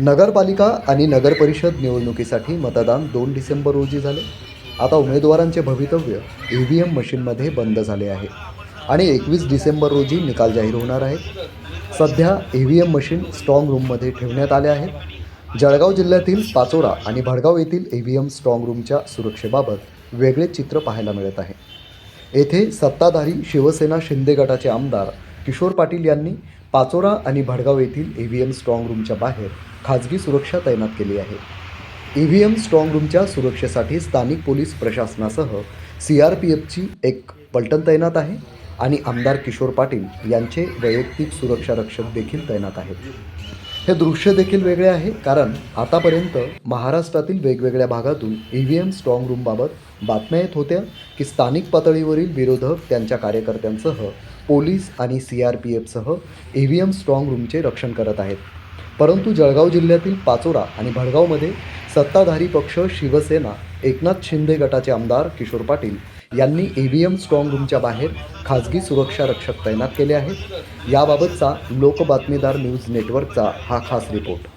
नगरपालिका आणि नगरपरिषद निवडणुकीसाठी मतदान दोन डिसेंबर रोजी झाले. आता उमेदवारांचे भवितव्य ई व्ही एम मशीनमध्ये बंद झाले आहे आणि एकवीस डिसेंबर रोजी निकाल जाहीर होणार आहे. सध्या E V M machine strong रूममध्ये ठेवण्यात आले आहेत जळगाव जिल्ह्यातील पाचोरा आणि भडगाव येथील ई व्ही एम स्ट्रॉंग रूमच्या सुरक्षेबाबत वेगळे चित्र पाहायला मिळत आहे. येथे सत्ताधारी शिवसेना शिंदे गटाचे आमदार किशोर पाटील यांनी पाचोरा आणि भडगाव येथील ई व्ही एम स्ट्रॉंग रूमच्या बाहेर खाजगी सुरक्षा तैनात केली आहे. ई व्ही एम स्ट्रॉंग रूमच्या सुरक्षेसाठी स्थानिक पोलीस प्रशासनासह सी आर पी एफची एक पलटण तैनात आहे आणि आमदार किशोर पाटील यांचे वैयक्तिक सुरक्षा रक्षक देखील तैनात आहेत. हे दृश्य देखील वेगळे आहे कारण आतापर्यंत महाराष्ट्रातील वेगवेगळ्या भागातून ई व्ही एम स्ट्रॉंग रूमबाबत बातम्या येत होत्या की स्थानिक पातळीवरील विरोधक त्यांच्या कार्यकर्त्यांसह पोलीस आणि सी आर पी एफसह ई व्ही एम स्ट्रॉंग रूमचे रक्षण करत आहेत. परंतु जळगाव जिल्ह्यातील पाचोरा आणि भडगावमध्ये सत्ताधारी पक्ष शिवसेना एकनाथ शिंदे गटाचे आमदार किशोर पाटील यांनी ई व्ही एम स्ट्रॉंग रूमच्या बाहेर खाजगी सुरक्षा रक्षक तैनात केले आहेत. याबाबतचा लोक बातमीदार न्यूज नेटवर्कचा हा खास रिपोर्ट.